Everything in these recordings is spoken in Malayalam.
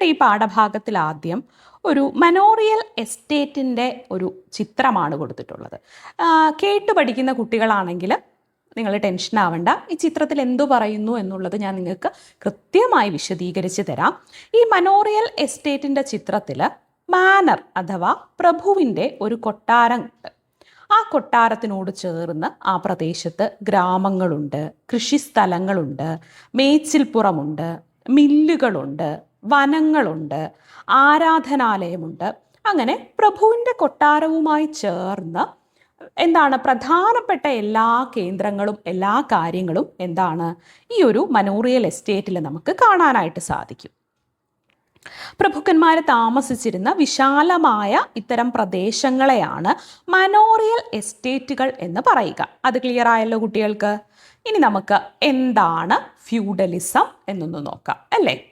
നമ്മുടെ ഈ പാഠഭാഗത്തിൽ ആദ്യം ഒരു മനോറിയൽ എസ്റ്റേറ്റിന്റെ ഒരു ചിത്രമാണ് കൊടുത്തിട്ടുള്ളത്. കേട്ട് പഠിക്കുന്ന കുട്ടികളാണെങ്കിൽ നിങ്ങൾ ടെൻഷൻ ആവണ്ട. ഈ ചിത്രത്തിൽ എന്തു പറയുന്നു എന്നുള്ളത് ഞാൻ നിങ്ങൾക്ക് കൃത്യമായി വിശദീകരിച്ച് തരാം. ഈ മനോറിയൽ എസ്റ്റേറ്റിന്റെ ചിത്രത്തിൽ മാനർ അഥവാ പ്രഭുവിന്റെ ഒരു കൊട്ടാരം ഉണ്ട്. ആ കൊട്ടാരത്തിനോട് ചേർന്ന് ആ പ്രദേശത്ത് ഗ്രാമങ്ങളുണ്ട് കൃഷിസ്ഥലങ്ങളുണ്ട് മേച്ചിൽപ്പുറമുണ്ട് മില്ലുകളുണ്ട് വനങ്ങളുണ്ട് ആരാധനാലയമുണ്ട്. അങ്ങനെ പ്രഭുവിന്റെ കൊട്ടാരവുമായി ചേർന്ന് എന്താണ് പ്രധാനപ്പെട്ട എല്ലാ കേന്ദ്രങ്ങളും എല്ലാ കാര്യങ്ങളും എന്താണ് ഈ ഒരു മനോറിയൽ എസ്റ്റേറ്റിൽ നമുക്ക് കാണാനായിട്ട് സാധിക്കും. പ്രഭുക്കന്മാർ താമസിച്ചിരുന്ന വിശാലമായ ഇത്തരം പ്രദേശങ്ങളെയാണ് മനോറിയൽ എസ്റ്റേറ്റുകൾ എന്ന് പറയുക. അത് ക്ലിയർ ആയല്ലോ കുട്ടികൾക്ക്? ഇനി നമുക്ക് എന്താണ് ഫ്യൂഡലിസം എന്നൊന്ന് നോക്കാം അല്ലേ?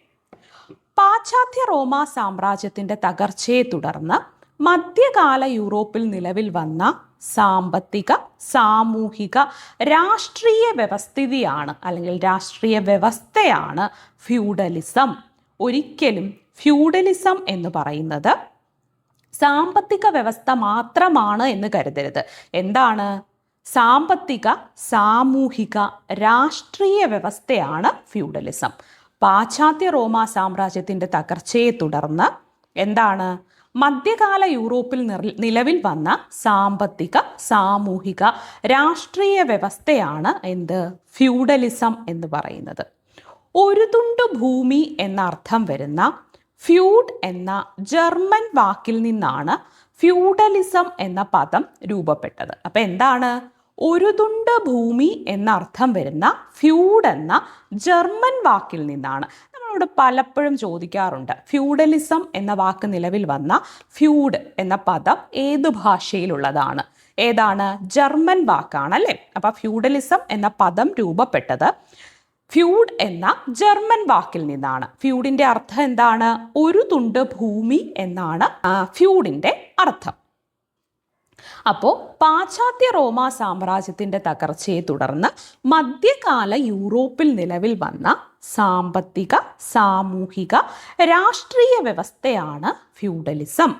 പാശ്ചാത്യ റോമാ സാമ്രാജ്യത്തിന്റെ തകർച്ചയെ തുടർന്ന് മധ്യകാല യൂറോപ്പിൽ നിലവിൽ വന്ന സാമ്പത്തിക സാമൂഹിക രാഷ്ട്രീയ വ്യവസ്ഥിതിയാണ് അല്ലെങ്കിൽ രാഷ്ട്രീയ വ്യവസ്ഥയാണ് ഫ്യൂഡലിസം. ഒരിക്കലും ഫ്യൂഡലിസം എന്ന് പറയുന്നത് സാമ്പത്തിക വ്യവസ്ഥ മാത്രമാണ് എന്ന് കരുതരുത്. എന്താണ്? സാമ്പത്തിക സാമൂഹിക രാഷ്ട്രീയ വ്യവസ്ഥയാണ് ഫ്യൂഡലിസം. പാശ്ചാത്യ റോമാ സാമ്രാജ്യത്തിന്റെ തകർച്ചയെ തുടർന്ന് എന്താണ്? മധ്യകാല യൂറോപ്പിൽ നിലവിൽ വന്ന സാമ്പത്തിക സാമൂഹിക രാഷ്ട്രീയ വ്യവസ്ഥയാണ് എന്ത്? ഫ്യൂഡലിസം എന്ന് പറയുന്നത്. ഒരു തുണ്ട് ഭൂമി എന്ന അർത്ഥം വരുന്ന ഫ്യൂഡ് എന്ന ജർമ്മൻ വാക്കിൽ നിന്നാണ് ഫ്യൂഡലിസം എന്ന പദം രൂപപ്പെട്ടത്. അപ്പം എന്താണ്? ഒരു തുണ്ട് ഭൂമി എന്നർത്ഥം വരുന്ന ഫ്യൂഡ് എന്ന ജർമ്മൻ വാക്കിൽ നിന്നാണ്. നമ്മളോട് പലപ്പോഴും ചോദിക്കാറുണ്ട് ഫ്യൂഡലിസം എന്ന വാക്ക് നിലവിൽ വന്ന ഫ്യൂഡ് എന്ന പദം ഏത് ഭാഷയിലുള്ളതാണ്? ഏതാണ്? ജർമ്മൻ വാക്കാണ് അല്ലേ അപ്പം ഫ്യൂഡലിസം എന്ന പദം രൂപപ്പെട്ടത് ഫ്യൂഡ് എന്ന ജർമ്മൻ വാക്കിൽ നിന്നാണ്. ഫ്യൂഡിന്റെ അർത്ഥം എന്താണ്? ഒരു തുണ്ട് ഭൂമി എന്നാണ് ആ, ഫ്യൂഡിന്റെ അർത്ഥം. അപ്പോൾ പാശ്ചാത്യ റോമാ സാമ്രാജ്യത്തിന്റെ തകർച്ചയെ തുടർന്ന് മധ്യകാല യൂറോപ്പിൽ നിലവിൽ വന്ന സാമ്പത്തിക സാമൂഹിക രാഷ്ട്രീയ വ്യവസ്ഥയാണ് ഫ്യൂഡലിസം.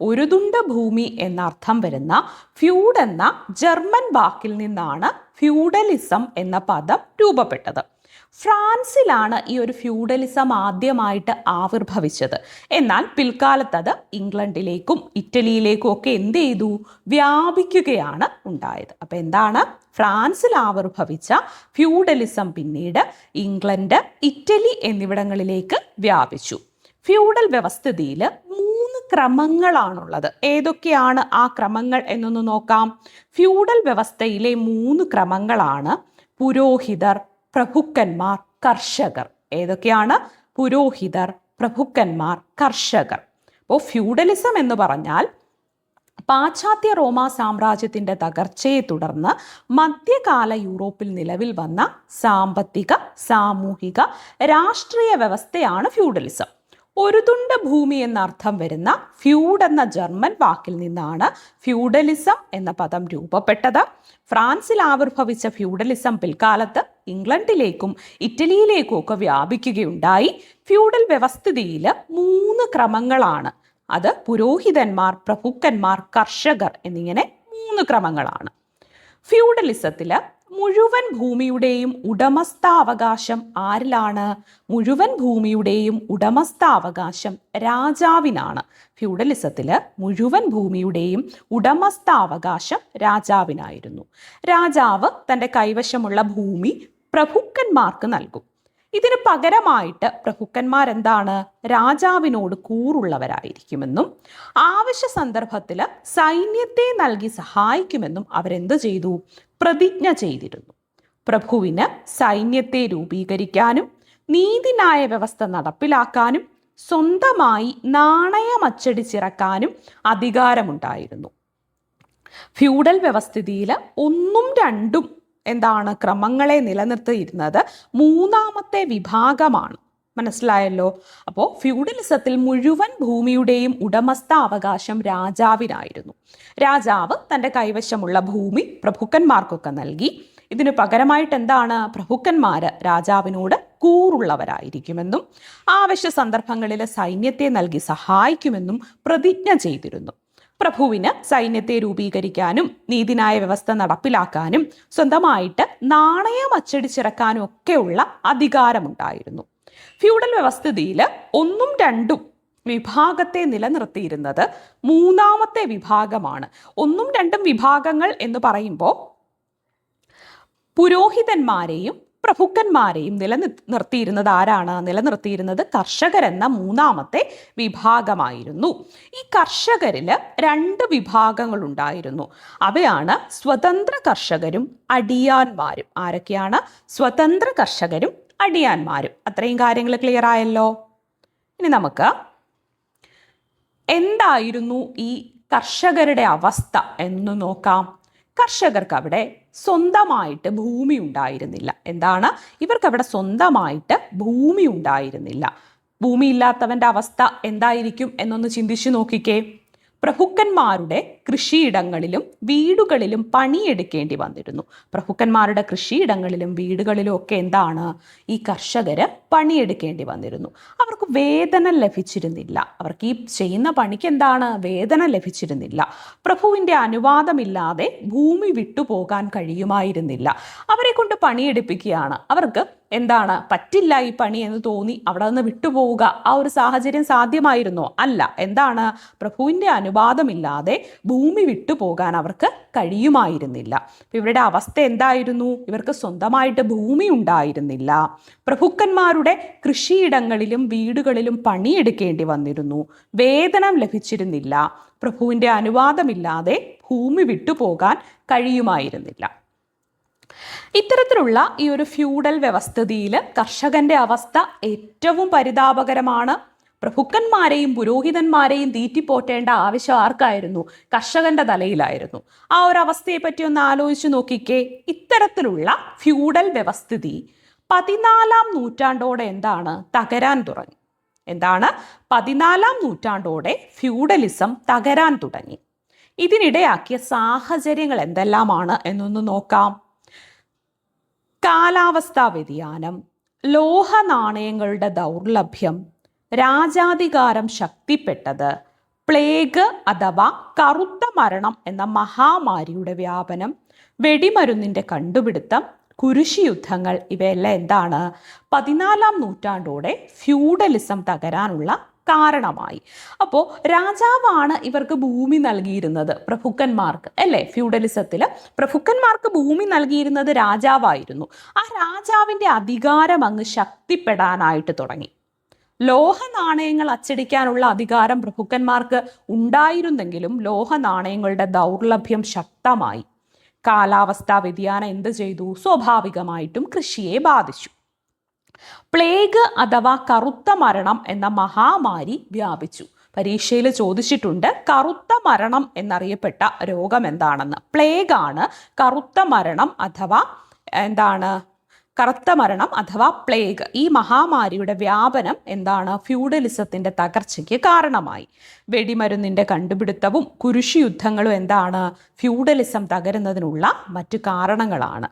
ഒരു തുണ്ട് ഭൂമി എന്നർത്ഥം വരുന്ന ഫ്യൂഡ് എന്ന ജർമ്മൻ വാക്കിൽ നിന്നാണ് ഫ്യൂഡലിസം എന്ന പദം രൂപപ്പെട്ടത്. ഫ്രാൻസിലാണ് ഈ ഒരു ഫ്യൂഡലിസം ആദ്യമായിട്ട് ആവിർഭവിച്ചത്. എന്നാൽ പിൽക്കാലത്ത് അത് ഇംഗ്ലണ്ടിലേക്കും ഇറ്റലിയിലേക്കും ഒക്കെ എന്ത് ചെയ്തു? വ്യാപിക്കുകയാണ് ഉണ്ടായത്. അപ്പം എന്താണ്? ഫ്രാൻസിൽ ആവിർഭവിച്ച ഫ്യൂഡലിസം പിന്നീട് ഇംഗ്ലണ്ട് ഇറ്റലി എന്നിവിടങ്ങളിലേക്ക് വ്യാപിച്ചു. ഫ്യൂഡൽ വ്യവസ്ഥിതിയിൽ മൂന്ന് ക്രമങ്ങളാണുള്ളത്. ഏതൊക്കെയാണ് ആ ക്രമങ്ങൾ എന്നൊന്ന് നോക്കാം. ഫ്യൂഡൽ വ്യവസ്ഥയിലെ മൂന്ന് ക്രമങ്ങളാണ്. പുരോഹിതർ പ്രഭുക്കന്മാർ കർഷകർ. ഏതൊക്കെയാണ്? പുരോഹിതർ പ്രഭുക്കന്മാർ കർഷകർ. അപ്പോൾ ഫ്യൂഡലിസം എന്ന് പറഞ്ഞാൽ പാശ്ചാത്യ റോമാ സാമ്രാജ്യത്തിന്റെ തകർച്ചയെ തുടർന്ന് മധ്യകാല യൂറോപ്പിൽ നിലവിൽ വന്ന സാമ്പത്തിക സാമൂഹിക രാഷ്ട്രീയ വ്യവസ്ഥയാണ് ഫ്യൂഡലിസം. ഒരു തുണ്ട ഭൂമി എന്നർത്ഥം വരുന്ന ഫ്യൂഡ് എന്ന ജർമ്മൻ വാക്കിൽ നിന്നാണ് ഫ്യൂഡലിസം എന്ന പദം രൂപപ്പെട്ടത്. ഫ്രാൻസിൽ ആവിർഭവിച്ച ഫ്യൂഡലിസം പിൽക്കാലത്ത് ഇംഗ്ലണ്ടിലേക്കും ഇറ്റലിയിലേക്കും ഒക്കെ വ്യാപിക്കുകയുണ്ടായി. ഫ്യൂഡൽ വ്യവസ്ഥിതിയിൽ മൂന്ന് ക്രമങ്ങളാണ്. അത് പുരോഹിതന്മാർ പ്രഭുക്കന്മാർ കർഷകർ എന്നിങ്ങനെ മൂന്ന് ക്രമങ്ങളാണ്. ഫ്യൂഡലിസത്തിൽ മുഴുവൻ ഭൂമിയുടെയും ഉടമസ്ഥാവകാശം ആരിലാണ്? മുഴുവൻ ഭൂമിയുടെയും ഉടമസ്ഥാവകാശം രാജാവിനാണ്. ഫ്യൂഡലിസത്തിൽ മുഴുവൻ ഭൂമിയുടെയും ഉടമസ്ഥാവകാശം രാജാവിനായിരുന്നു. രാജാവ് തന്റെ കൈവശമുള്ള ഭൂമി പ്രഭുക്കന്മാർക്ക് നൽകും. ഇതിന് പകരമായിട്ട് പ്രഭുക്കന്മാരെന്താണ്? രാജാവിനോട് കൂറുള്ളവരായിരിക്കുമെന്നും ആവശ്യ സന്ദർഭത്തിൽ സൈന്യത്തെ നൽകി സഹായിക്കുമെന്നും അവരെന്ത് ചെയ്തു? പ്രതിജ്ഞ ചെയ്തിരുന്നു. പ്രഭുവിന് സൈന്യത്തെ രൂപീകരിക്കാനും നീതിന്യായ വ്യവസ്ഥ നടപ്പിലാക്കാനും സ്വന്തമായി നാണയം അച്ചടിച്ചിറക്കാനും അധികാരമുണ്ടായിരുന്നു. ഫ്യൂഡൽ വ്യവസ്ഥിതിയിൽ ഒന്നും രണ്ടും എന്താണ് ക്രമങ്ങളെ നിലനിർത്തിയിരുന്നത് മൂന്നാമത്തെ വിഭാഗമാണ്. മനസ്സിലായല്ലോ? അപ്പോൾ ഫ്യൂഡലിസത്തിൽ മുഴുവൻ ഭൂമിയുടെയും ഉടമസ്ഥ അവകാശം രാജാവിനായിരുന്നു. രാജാവ് തന്റെ കൈവശമുള്ള ഭൂമി പ്രഭുക്കന്മാർക്കൊക്കെ നൽകി. ഇതിനു പകരമായിട്ട് എന്താണ്? പ്രഭുക്കന്മാർ രാജാവിനോട് കൂറുള്ളവരായിരിക്കുമെന്നും ആവശ്യ സന്ദർഭങ്ങളിൽ സൈന്യത്തെ നൽകി സഹായിക്കുമെന്നും പ്രതിജ്ഞ ചെയ്തിരുന്നു. പ്രഭുവിന് സൈന്യത്തെ രൂപീകരിക്കാനും നീതിനായ വ്യവസ്ഥ നടപ്പിലാക്കാനും സ്വന്തമായിട്ട് നാണയം അച്ചടിച്ചിറക്കാനും ഒക്കെയുള്ള അധികാരമുണ്ടായിരുന്നു. ഫ്യൂഡൽ വ്യവസ്ഥിതിയിൽ ഒന്നും രണ്ടും വിഭാഗത്തെ നിലനിർത്തിയിരുന്നത് മൂന്നാമത്തെ വിഭാഗമാണ്. ഒന്നും രണ്ടും വിഭാഗങ്ങൾ എന്ന് പറയുമ്പോൾ പുരോഹിതന്മാരെയും പ്രഭുക്കന്മാരെയും നിലനിർത്തിയിരുന്നത് ആരാണ്? നിലനിർത്തിയിരുന്നത് കർഷകരെന്ന മൂന്നാമത്തെ വിഭാഗമായിരുന്നു. ഈ കർഷകരിൽ രണ്ട് വിഭാഗങ്ങളുണ്ടായിരുന്നു. അവയാണ് സ്വതന്ത്ര കർഷകരും അടിയാന്മാരും. ആരൊക്കെയാണ്? സ്വതന്ത്ര കർഷകരും അടിയാന്മാരും. അത്രയും കാര്യങ്ങൾ ക്ലിയർ ആയല്ലോ. ഇനി നമുക്ക് എന്തായിരുന്നു ഈ കർഷകരുടെ അവസ്ഥ എന്ന് നോക്കാം. കർഷകർക്ക് അവിടെ സ്വന്തമായിട്ട് ഭൂമി ഉണ്ടായിരുന്നില്ല. എന്താണ്? ഇവർക്ക് അവിടെ സ്വന്തമായിട്ട് ഭൂമി ഉണ്ടായിരുന്നില്ല. ഭൂമി ഇല്ലാത്തവന്റെ അവസ്ഥ എന്തായിരിക്കും എന്നൊന്ന് ചിന്തിച്ചു നോക്കിക്കേ. പ്രഭുക്കന്മാരുടെ കൃഷിയിടങ്ങളിലും വീടുകളിലും പണിയെടുക്കേണ്ടി വന്നിരുന്നു. പ്രഭുക്കന്മാരുടെ കൃഷിയിടങ്ങളിലും വീടുകളിലും ഒക്കെ എന്താണ്? ഈ കർഷകര് പണിയെടുക്കേണ്ടി വന്നിരുന്നു. അവർക്ക് വേതനം ലഭിച്ചിരുന്നില്ല. അവർക്ക് ഈ ചെയ്യുന്ന പണിക്ക് എന്താണ്? വേതനം ലഭിച്ചിരുന്നില്ല. പ്രഭുവിന്റെ അനുവാദമില്ലാതെ ഭൂമി വിട്ടുപോകാൻ കഴിയുമായിരുന്നില്ല. അവരെ കൊണ്ട് പണിയെടുപ്പിക്കുകയാണ്. അവർക്ക് എന്താണ്? പറ്റില്ല ഈ പണി എന്ന് തോന്നി അവിടെ നിന്ന് വിട്ടുപോവുക. ആ ഒരു സാഹചര്യം സാധ്യമായിരുന്നോ? അല്ല. എന്താണ്? പ്രഭുവിന്റെ അനുവാദമില്ലാതെ ഭൂമി വിട്ടു പോകാൻ അവർക്ക് കഴിയുമായിരുന്നില്ല. ഇവരുടെ അവസ്ഥ എന്തായിരുന്നു? ഇവർക്ക് സ്വന്തമായിട്ട് ഭൂമി ഉണ്ടായിരുന്നില്ല. പ്രഭുക്കന്മാരുടെ കൃഷിയിടങ്ങളിലും വീടുകളിലും പണിയെടുക്കേണ്ടി വന്നിരുന്നു. വേതനം ലഭിച്ചിരുന്നില്ല. പ്രഭുവിന്റെ അനുവാദമില്ലാതെ ഭൂമി വിട്ടുപോകാൻ കഴിയുമായിരുന്നില്ല. ഇത്തരത്തിലുള്ള ഈ ഒരു ഫ്യൂഡൽ വ്യവസ്ഥിതിയിൽ കർഷകന്റെ അവസ്ഥ ഏറ്റവും പരിതാപകരമാണ്. പ്രഭുക്കന്മാരെയും പുരോഹിതന്മാരെയും തീറ്റിപ്പോറ്റേണ്ട ആവശ്യം ആർക്കായിരുന്നു? കർഷകന്റെ തലയിലായിരുന്നു. ആ ഒരു അവസ്ഥയെ പറ്റി ഒന്ന് ആലോചിച്ചു നോക്കിക്കേ. ഇത്തരത്തിലുള്ള ഫ്യൂഡൽ വ്യവസ്ഥിതി പതിനാലാം നൂറ്റാണ്ടോടെ എന്താണ്? തകരാൻ തുടങ്ങി. എന്താണ്? പതിനാലാം നൂറ്റാണ്ടോടെ ഫ്യൂഡലിസം തകരാൻ തുടങ്ങി. ഇതിനിടയാക്കിയ സാഹചര്യങ്ങൾ എന്തെല്ലാമാണ് എന്നൊന്ന് നോക്കാം. കാലാവസ്ഥാ വ്യതിയാനം ലോഹ നാണയങ്ങളുടെ ദൗർലഭ്യം രാജാധികാരം ശക്തിപ്പെട്ടത്. പ്ലേഗ് അഥവാ കറുത്ത മരണം എന്ന മഹാമാരിയുടെ വ്യാപനം വെടിമരുന്നിന്റെ കണ്ടുപിടുത്തം കുരിശി യുദ്ധങ്ങൾ ഇവയെല്ലാം എന്താണ്? പതിനാലാം നൂറ്റാണ്ടോടെ ഫ്യൂഡലിസം തകരാനുള്ള കാരണമായി. അപ്പോൾ രാജാവാണ് ഇവർക്ക് ഭൂമി നൽകിയിരുന്നത് പ്രഭുക്കന്മാർക്ക് അല്ലേ? ഫ്യൂഡലിസത്തിൽ പ്രഭുക്കന്മാർക്ക് ഭൂമി നൽകിയിരുന്നത് രാജാവായിരുന്നു. ആ രാജാവിന്റെ അധികാരം അങ്ങ് ശക്തിപ്പെടാനായിട്ട് തുടങ്ങി. ലോഹ നാണയങ്ങൾ അച്ചടിക്കാനുള്ള അധികാരം പ്രഭുക്കന്മാർക്ക് ഉണ്ടായിരുന്നെങ്കിലും ലോഹ നാണയങ്ങളുടെ ദൗർലഭ്യം ശക്തമായി. കാലാവസ്ഥാ വ്യതിയാനം എന്ത് ചെയ്തു? സ്വാഭാവികമായിട്ടും കൃഷിയെ ബാധിച്ചു. പ്ലേഗ് അഥവാ കറുത്ത മരണം എന്ന മഹാമാരി വ്യാപിച്ചു. പരീക്ഷയിൽ ചോദിച്ചിട്ടുണ്ട് കറുത്ത മരണം എന്നറിയപ്പെട്ട രോഗം എന്താണെന്ന്. പ്ലേഗാണ് കറുത്ത മരണം അഥവാ എന്താണ്? കറുത്ത മരണം അഥവാ പ്ലേഗ് ഈ മഹാമാരിയുടെ വ്യാപനം എന്താണ്? ഫ്യൂഡലിസത്തിന്റെ തകർച്ചയ്ക്ക് കാരണമായി. വെടിമരുന്നിന്റെ കണ്ടുപിടുത്തവും കുരിശി യുദ്ധങ്ങളും എന്താണ്? ഫ്യൂഡലിസം തകരുന്നതിനുള്ള മറ്റു കാരണങ്ങളാണ്.